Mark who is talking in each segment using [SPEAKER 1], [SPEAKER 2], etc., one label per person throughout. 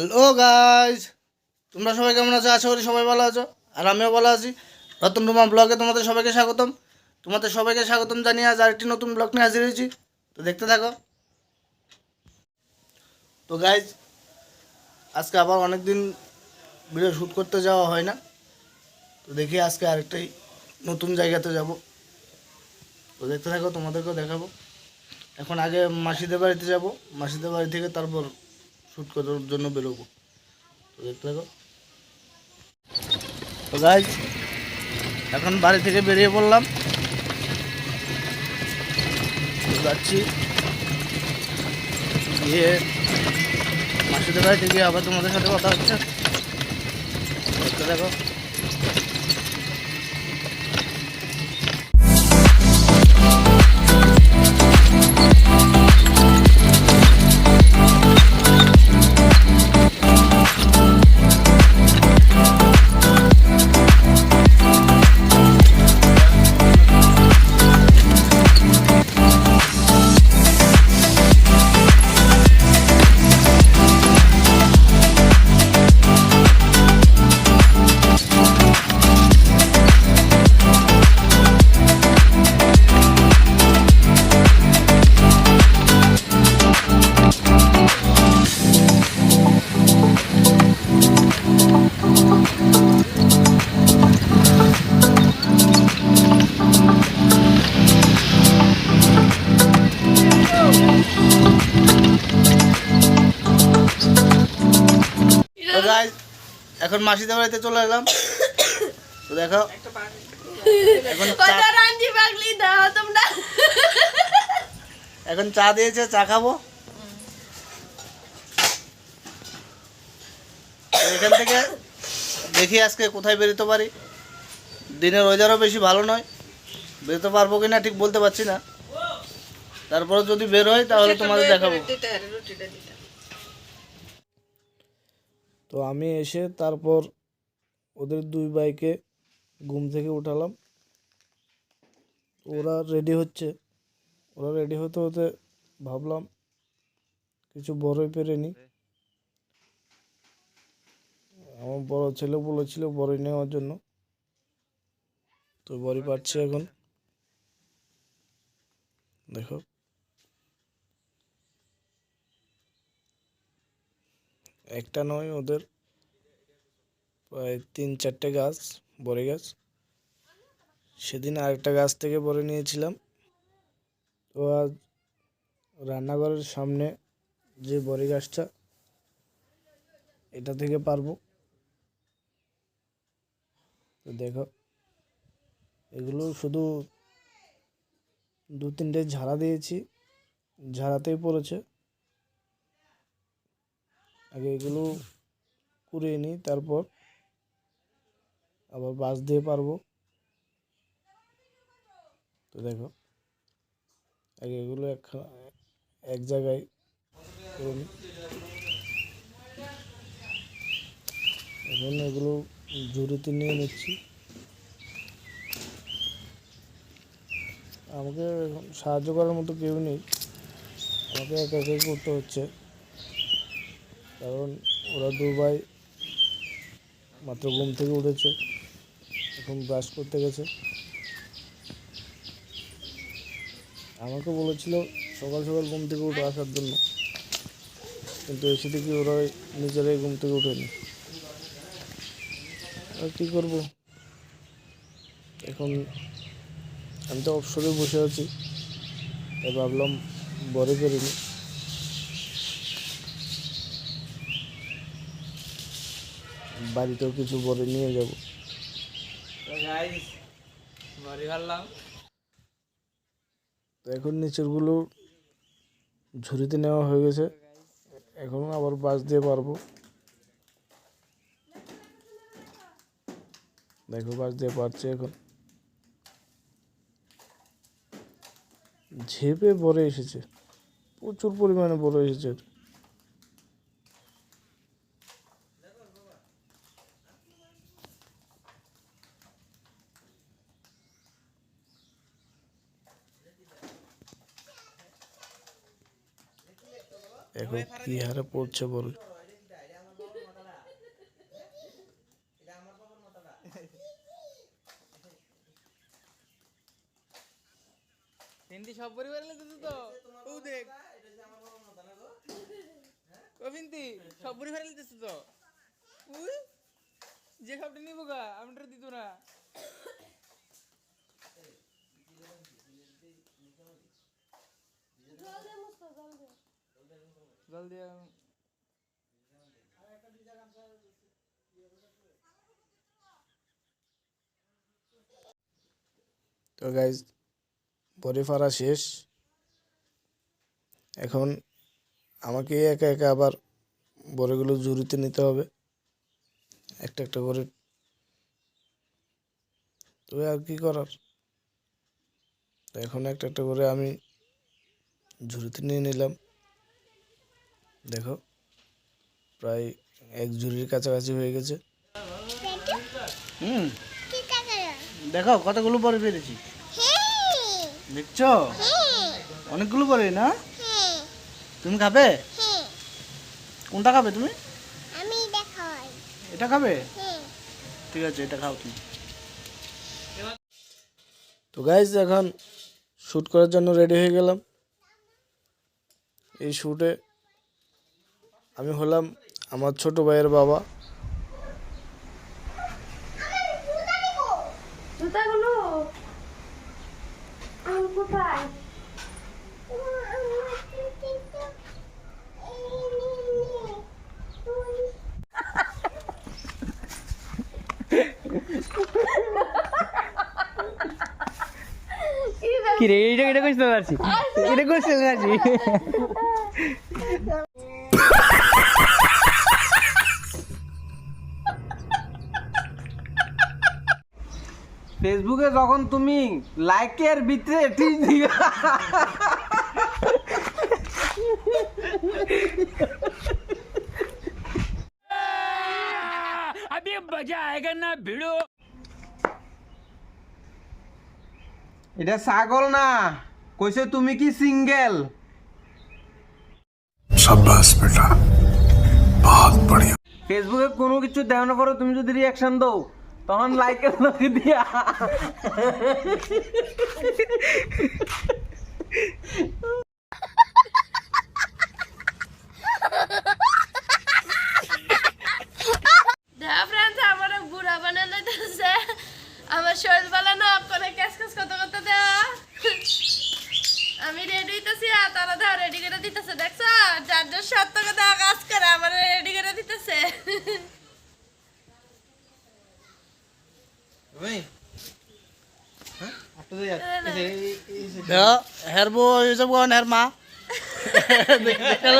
[SPEAKER 1] Hello guys তোমরা সবাই কেমন আছো? আশা করি সবাই ভালো আছো। আর আমিও ভালো আছি। রতন রুমা ব্লগে তোমাদের সবাইকে স্বাগতম। তোমাদের সবাইকে স্বাগতম জানিয়ে আজ আরেকটি নতুন ব্লগ নিয়ে হাজির হয়েছি। তো দেখতে থাকো। তো গাইজ আজকে আবার অনেক দিন ভিডিও শ্যুট করতে যাওয়া হয় না। তো দেখি আজকে আরেকটাই নতুন জায়গাতে যাব। তো দেখতে থাকো, তোমাদেরকেও দেখাবো। এখন আগে মাসিদের বাড়িতে যাব। মাসিদের বাড়ি থেকে তারপর শ্যুট করার জন্য বেরোবো। তো দেখতে থাকো। তো গাইজ এখন বাড়ি থেকে বেরিয়ে পড়লাম। যাচ্ছি। গিয়ে মাসিদের বাড়িতে গিয়ে আবার তোমাদের সাথে কথা হচ্ছে। দেখতে দেখো এখন মাসিদের বাড়িতে চলে এলাম। তো দেখো। এখন চা দিয়েছে চা খাব। এখান থেকে দেখি আজকে কোথায় বেরোতে পারি। দিনের ওয়েদারও বেশি ভালো নয়। বেরোতে পারব কি না ঠিক বলতে পারছি না। তারপরে যদি বের হয় তাহলে তোমাদের দেখাবো। তো আমি এসে তারপর ওদের দুই বাইকে ঘুম থেকে উঠালাম। ওরা রেডি হচ্ছে। ওরা রেডি হতে হতে ভাবলাম কিছু বড়ই পেরে পেরেনি আমার বড় ছেলে বলেছিল বড়ই নেওয়ার জন্য। তো বড়ি পাচ্ছি এখন। দেখো। একটা নয়, ওদের প্রায় তিন চারটে গাছ, বড়ি গাছ। সেদিন আরেকটা গাছ থেকে বড়ি নিয়েছিলাম। তো আজ রান্নাঘরের সামনে যে বড়ি গাছটা, এটা থেকে পারব। তো দেখো, এগুলো শুধু দু তিনটে ঝাড়া দিয়েছি। ঝাড়াতেই পড়েছে। আগে এগুলো কুড়িয়ে নিই তারপর আবার বাঁশ দিয়ে পারব। তো দেখো, আগে এগুলো এক এক জায়গায় করে নিই। এখন এগুলো ঝুড়িতে নিয়ে নিচ্ছি। আমাকে সাহায্য করার মতো কেউ নেই। আমাকে একা একাই করতে হচ্ছে। কারণ ওরা দু ভাই মাত্র ঘুম থেকে উঠেছে, এখন ব্রাশ করতে গেছে। আমাকে বলেছিল সকাল সকাল ঘুম থেকে উঠে আসার জন্য, কিন্তু এসে দেখি ওরা নিজেরাই ঘুম থেকে উঠেনি আর কী করব? এখন আমি তো অবসরে বসে আছি, তাই ভাবলাম বড় করিনি বাড়িতেও কিছু বলে নিয়ে যাব। তো এখন নিচেরগুলো ঝুড়িতে নেওয়া হয়ে গেছে। এখন আবার বাস দিয়ে পারব দেখো বাস দিয়ে পারছে এখন। ঝেপে বড় এসেছে। প্রচুর পরিমাণে বড় এসেছে। দেখো কি হারে পড়ছে বল।
[SPEAKER 2] হিন্দি সব পরিবার তো ও দেখ। ও সব পরিবার লিতেছ তো উই যে খাপটা নিব গা আমি দিত না। মুস্তা দিয়ে
[SPEAKER 1] তো গাইজ বড়ি ফাড়া শেষ। এখন আমাকে একা একা আবার বড়িগুলো জুড়িতে নিতে হবে। একটা একটা করে তো আর কি করার? তো এখন একটা একটা করে আমি ঝুড়িতে নিয়ে নিলাম। দেখো প্রায় এক ঝুড়ির কাছাকাছি হয়ে গেছে। হুম। দেখো কতগুলো পরে পেরেছি। দেখছ? অনেকগুলো পরে না? তুমি খাবে? কোনটা খাবে তুমি? এটা খাবে? ঠিক আছে এটা খাও তুমি। তো গাইজ এখন শ্যুট করার জন্য রেডি হয়ে গেলাম। এই শ্যুটে আমি হলাম আমার ছোট ভাইয়ের বাবা।
[SPEAKER 2] কি রে এইটা এটা করতে পারছি এটা করতে পারছি ফেসবুকে যখন তুমি লাইকের ভিতরে ঠিক দিবা এটা ছাগল না কইছে তুমি কি সিঙ্গেল
[SPEAKER 3] शाबाश बेटा बहुत बढ़िया
[SPEAKER 2] ফেসবুকে কোনো কিছু দেখানোর পরে তুমি যদি রিয়াকশন দাও তখন লাইকের দিয়া।
[SPEAKER 4] আমার শরীর দেওয়া। আমি রেডি হইতেছি, আর তারা দেখা রেডি করে দিতেছে, দেখছ? যার যার সত্য কথা কাজ করে আমার রেডি করে দিতেছে।
[SPEAKER 1] হের বউ এইসব কোন হের মা দেখাল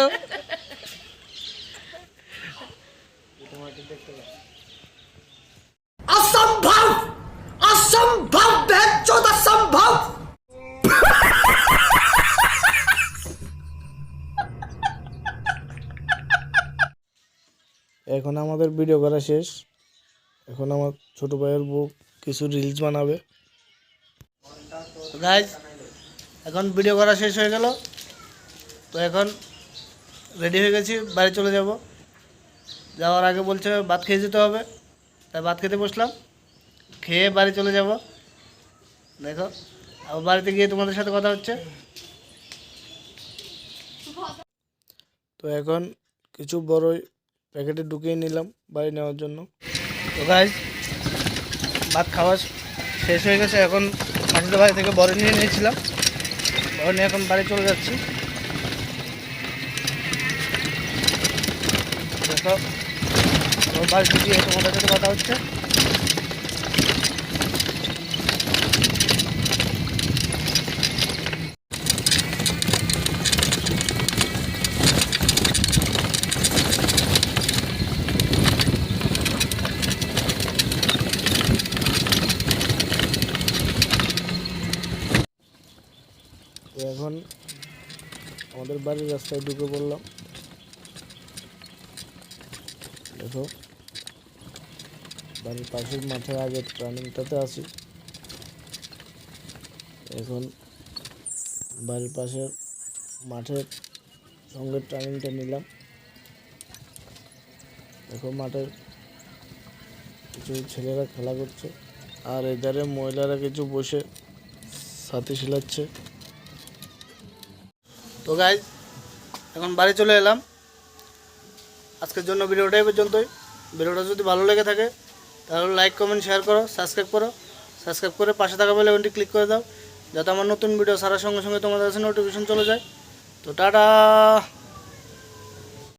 [SPEAKER 1] এখন আমাদের ভিডিও করা শেষ। এখন আমার ছোট ভাইয়ের বউ কিছু রিলস বানাবে। গাইজ এখন ভিডিও করা শেষ হয়ে গেল। তো এখন রেডি হয়ে গেছি বাড়ি চলে যাব। যাওয়ার আগে বলছে ভাত খেয়ে যেতে হবে। তাই ভাত খেতে বসলাম। খেয়ে বাড়ি চলে যাব। দেখো আবার বাড়িতে গিয়ে তোমাদের সাথে কথা হচ্ছে। তো এখন কিছু বড়ই প্যাকেটে ঢুকিয়ে নিলাম বাড়ি নেওয়ার জন্য। তো গাইজ খাওয়া শেষ হয়ে গেছে, এখন মাসিদের বাড়ি থেকে বড় নিয়ে নিয়েছিলাম। বড় নিয়ে এখন বাড়ি চলে যাচ্ছি। দেখো বাড়িতে গিয়ে তোমাদের সাথে কথা হচ্ছে তো এখন আমাদের বাড়ির রাস্তায় ঢুকে পড়লাম। দেখো, বাড়ির পাশের মাঠে আগে ট্রানিংটাতে আছি। এখন বাড়ির পাশের মাঠের সঙ্গে ট্রানিংটা নিলাম। দেখো, মাঠের কিছু ছেলেরা খেলা করছে। আর এধারে মহিলারা কিছু বসে সাথে শিলাচ্ছে তো গাইজ এখন বাড়ি চলে এলাম।
[SPEAKER 5] আজকের জন্য ভিডিওটা এই পর্যন্তই। ভিডিওটা যদি ভালো লেগে থাকে, তাহলে লাইক কমেন্ট শেয়ার করো সাবস্ক্রাইব করো। সাবস্ক্রাইব করে পাশে থাকা বলে আইকনটি ক্লিক করে দাও, যাতে আমার নতুন ভিডিও সারার সঙ্গে সঙ্গে তোমাদের কাছে নোটিফিকেশন চলে যায়। তো টাটা!